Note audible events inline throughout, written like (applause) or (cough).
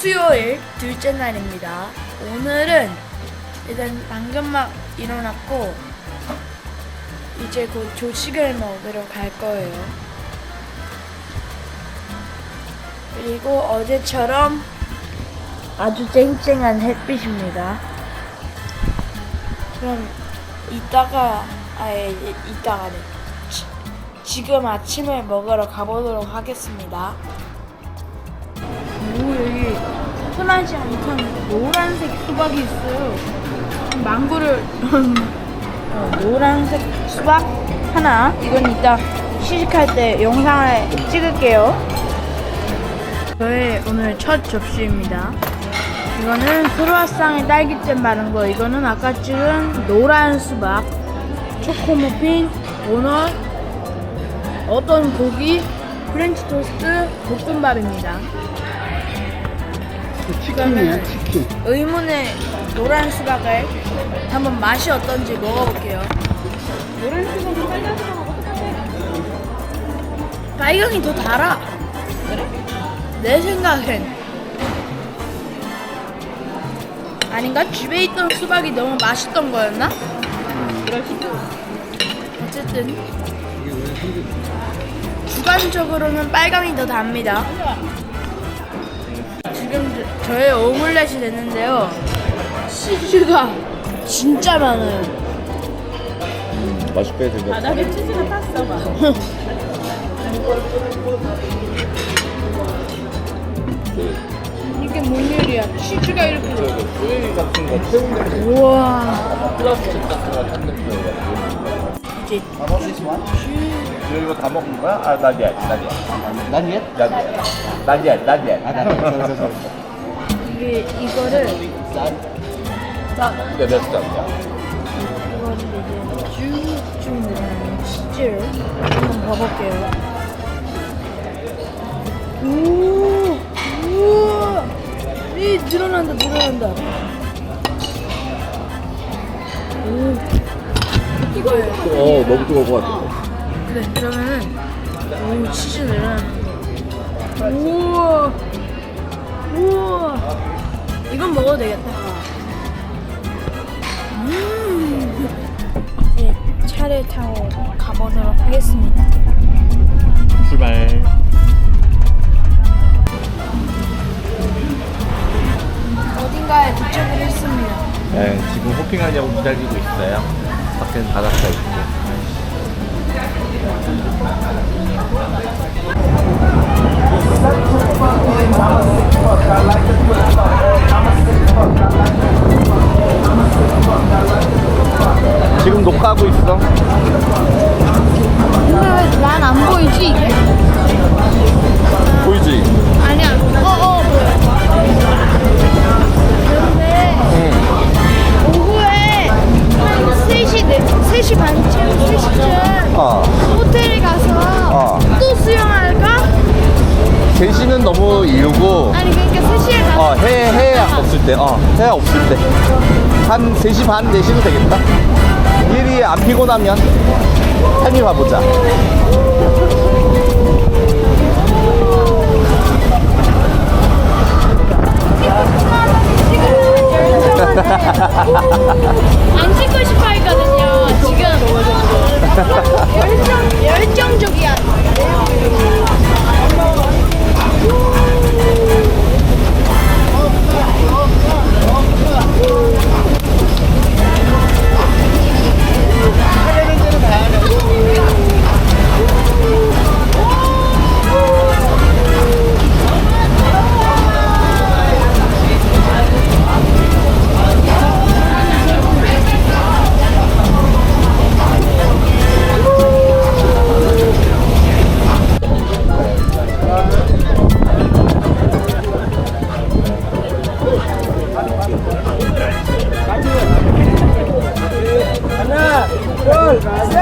수요일 둘째 날입니다. 오늘은 일단 방금 막 일어났고 이제 곧 조식을 먹으러 갈 거예요. 그리고 어제처럼 아주 쨍쨍한 햇빛입니다. 그럼 이따가 아예 이- 이따가네. 지- 지금 아침을 먹으러 가보도록 하겠습니다. 하지 않던 노란색 수박이 있어요. 망고를 (laughs) 어, 노란색 수박 하나. 이건 이따 시식할 때 영상을 찍을게요. 저의 오늘 첫 접시입니다. 이거는 크루아상에 딸기잼 바른 거. 이거는 아까 찍은 노란 수박, 초코머핀, 도넛, 어떤 고기, 프렌치 토스트, 볶음밥입니다. 치킨이야 치킨 의문의 노란 수박을 한번 맛이 어떤지 먹어볼게요. 노란 수박은 빨간 수박하고 똑같아. 빨강이 더 달아. 그래? 내 생각엔. 아닌가? 집에 있던 수박이 너무 맛있던 거였나? 그럴 수도. 어쨌든 주관적으로는 빨강이 더 답니다. 지금 저- 저의 오믈렛이 됐는데요. 치즈가 진짜 많아요. 맛있게 생겼 바닥에 치즈가 탔어 봐. 이게 뭔 일이야? 치즈가 이렇게 소리 같은 거 태우는 우와. 플라스틱 같은 거 닿는 거예요 이제 너 이거 다 먹은 거야? 아 난이야? 나디야 나디야 나디야 아, 나 (laughs) 이게 이거를? 이거를 이제 쭉쭉 늘어나는 치즈를 한번 봐볼게요. 오, 우와, 이 늘어난다, 늘어난다. 오, 이거예요. 어 너무 뜨거울 것 같아 그래, 그러면은 오 치즈 늘어나는 거. 우와, 우와. 이건 먹어도 되겠다. 음. 이제 차를 타고 가보도록 하겠습니다. 출발 어딘가에 도착을 했습니다. 네 지금 호핑하려고 기다리고 있어요 밖에는 바닷가 있고 지금 녹화하고 있어 근데 왜 난 안 보이지? 한 3시 네 3시 반쯤 3시쯤 어. 호텔에 가서 어. 또 수영할까? 3시는 너무 이르고 아니 그러니까 3시에 가서 어, 해, 해 없을 때, 어, 해 없을 때. 한 3시 반, 4시도 되겠다. 일이 안 피곤하면 한입 와보자. 안 찍고 싶어 했거든요. 지금 열정 열정적이야. Tabako, tabako.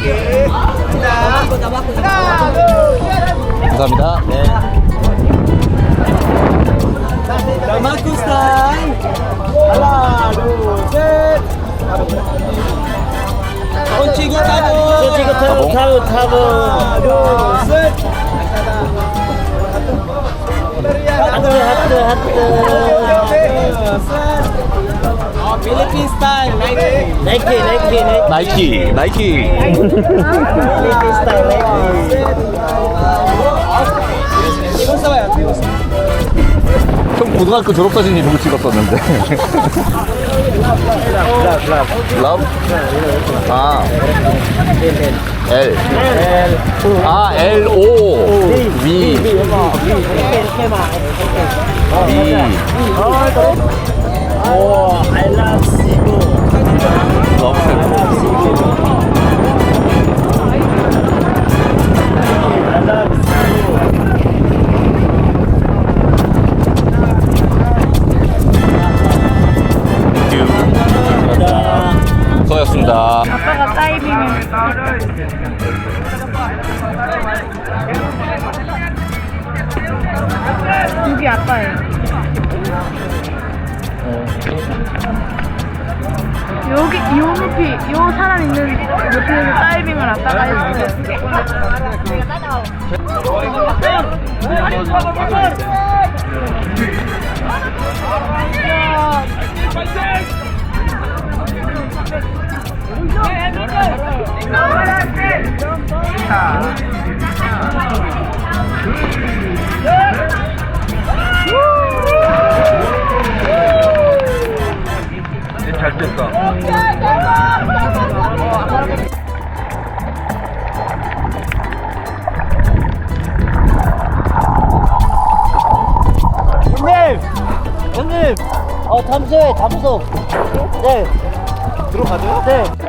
솔직히 타보 타보 타보 하트 하트 하트 필리핀 스타일 나이 Damakus time. Lalu, set. Kuncigo tabu. Kuncigo tabu tabu tabu. Lalu, set. Hatu. Nike, Nike Nike Nike Nike Nike. 고등학교 졸업사진 이러고 찍었었는데 러브? 아 L 아 L O V 오 I love Cebu 러브 I love Cebu I love Cebu 수고하셨습니다 아빠가 다이빙을 여기 아빠예요. 여기 요 높이 요 사람 있는 높이에서 다이빙을 아빠가 했어요. 잘 됐다 형님 형님 어 잠수해 잠수 네 들어가죠? 네.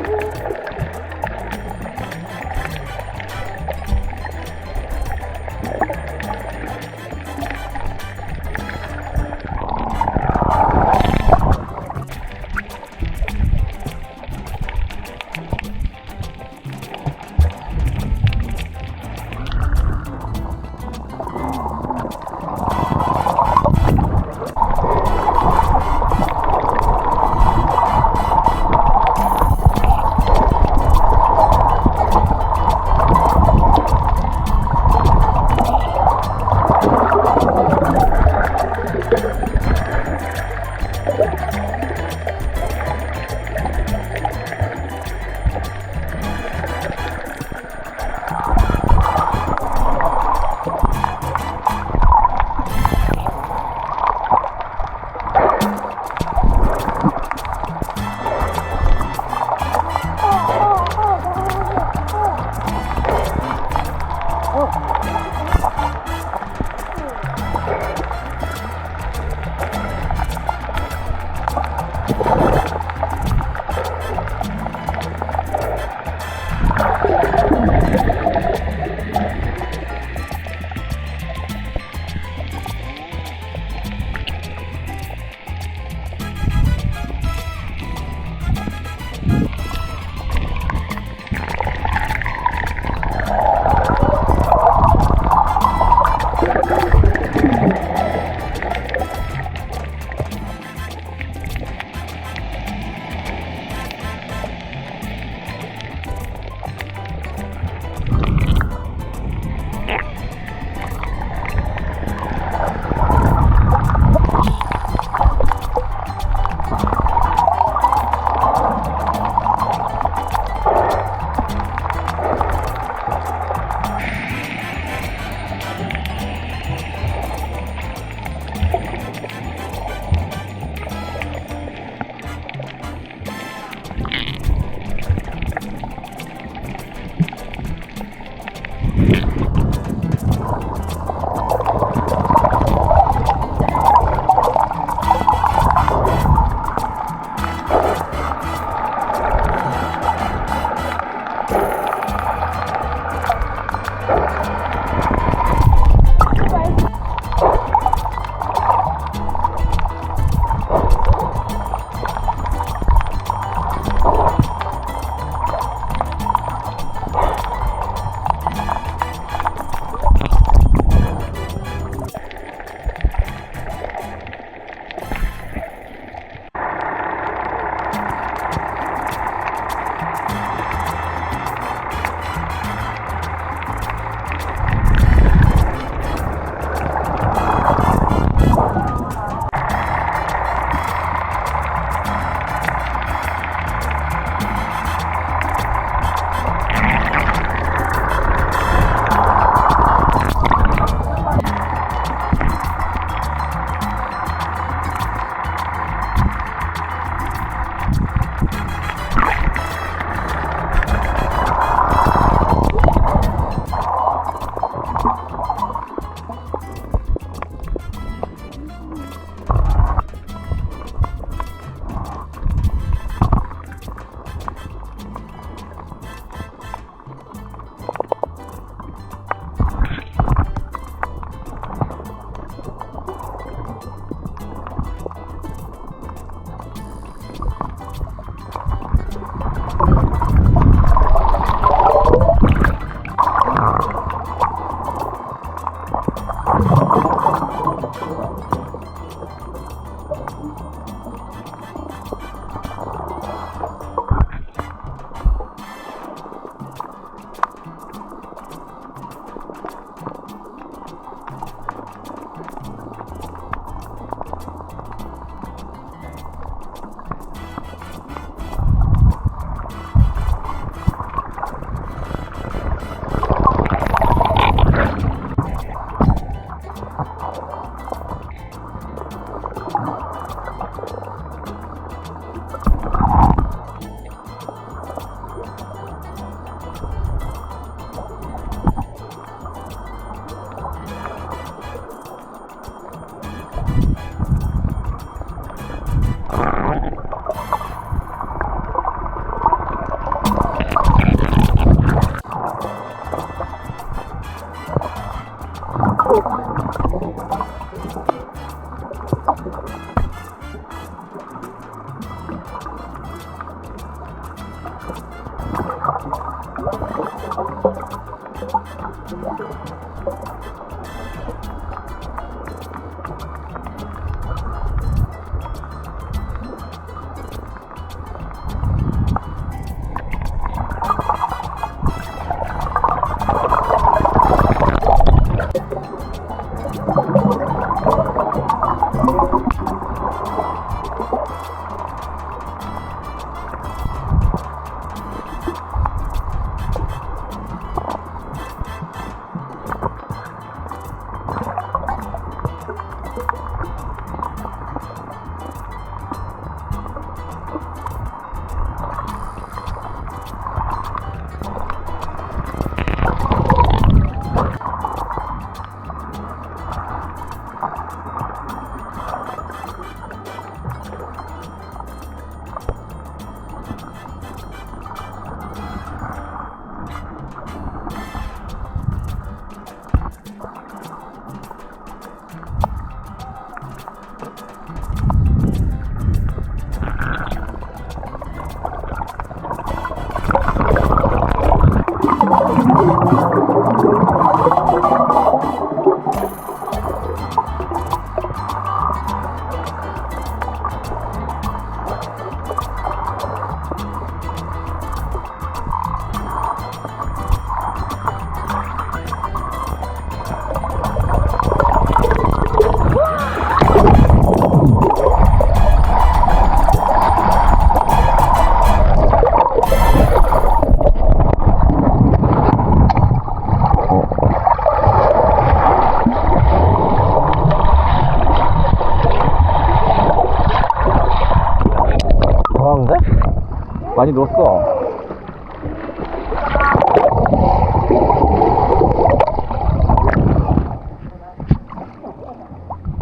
많이 늘었어.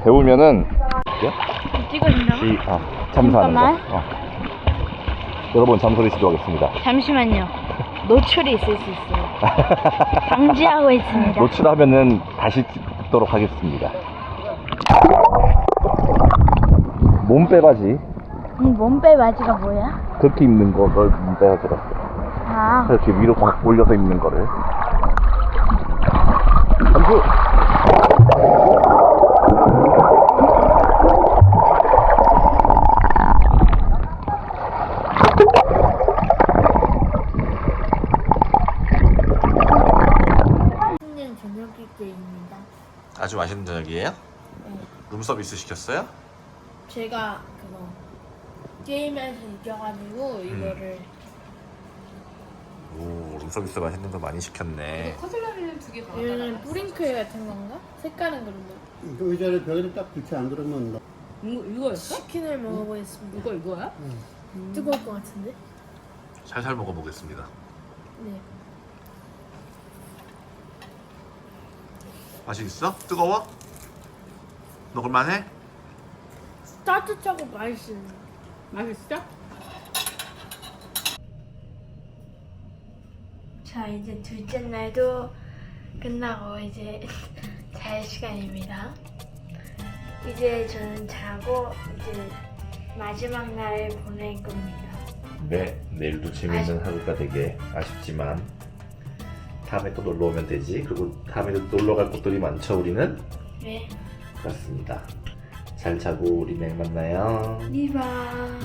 배우면은 찍어준다고? 이, 아, 잠수하는 거. 잠깐만. 어. 여러분 잠수를 시도하겠습니다. 잠시만요. 노출이 있을 수 있어요. (laughs) 방지하고 있습니다. 노출하면은 다시 찍도록 하겠습니다. 몸빼바지 음, 몸빼 바지가 뭐야? 그렇게 입는 거를 몸빼바지라. 아, 이렇게 위로 확 올려서 입는 거를. 잠수. 저녁 게임입니다. 아주 맛있는 저녁이에요? 룸 서비스 시켰어요? 제가 게임에서 이겨가지고 이거를 오, 룸 서비스 맛있는 거 많이 시켰네. 커슬러리는 두개 더. 이거는 뿌링클 같은 건가? 색깔은 그런가? 그 의자를 벽에 딱 붙여 안 그러면 너- 이거 이거였어? 치킨을 먹어보겠습니다. 이거 이거야? 뜨거울 것 같은데? 살살 먹어보겠습니다. 네. 맛있어? 뜨거워? 먹을만해? 따뜻하고 맛있어요. 맛있어? 자 이제 둘째 날도 끝나고 이제 (laughs) 잘 시간입니다. 이제 저는 자고 이제 마지막 날을 보낼 겁니다. 네, 내일도 재밌는 하루가 되게 아쉽지만 다음에 또 놀러 오면 되지. 그리고 다음에도 놀러 갈 곳들이 많죠, 우리는? 네. 그렇습니다. 잘 자고 우리 내일 만나요. 이바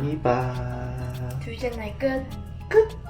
이바. 둘째 날 끝. 끝.